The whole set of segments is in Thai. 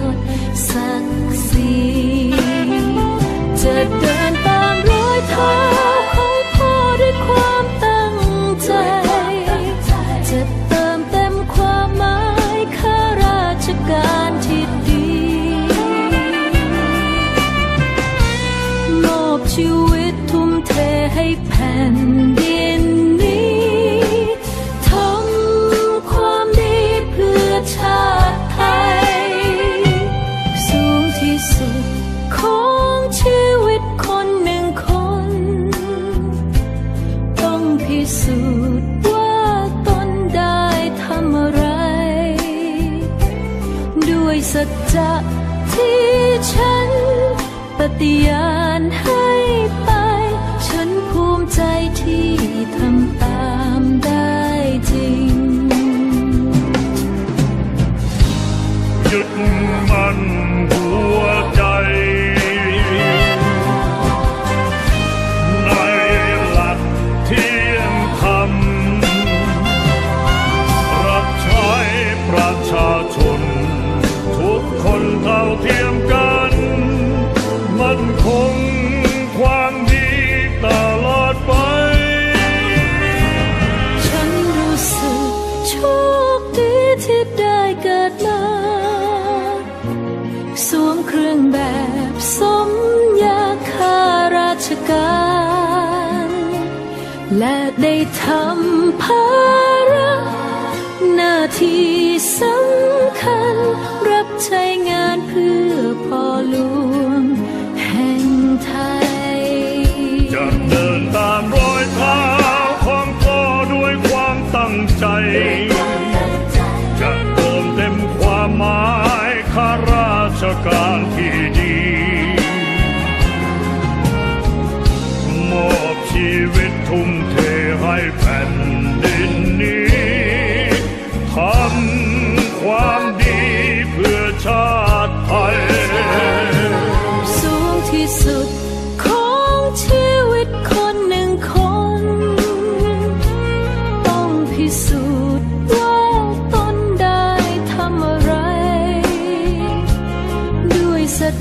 ติ จะที่ฉัน ปฏิญาณให้ไป ฉันภูมิใจที่ทำตามได้จริง ยึดมันหัวใจ ในหลักเที่ยงธรรมรับใช้ประชาชน คนเท่าเทียมกัน มันคงความดีตลอดไป ฉันรู้สึกโชคดีที่ได้เกิดมาสวมเครื่องแบบสมยาคาราชการ และได้ทำภาระหน้าที่สำคัญ ใช้งานเพื่อพ่อหลวงแห่งไทย จะเดินตามรอยเท้าของพ่อด้วยความตั้งใจ จะเติมเต็มความหมายข้าราชการที่ดีมอบชีวิตทุ่มเทให้แผ่น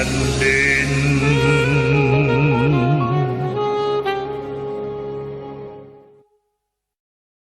พ่อ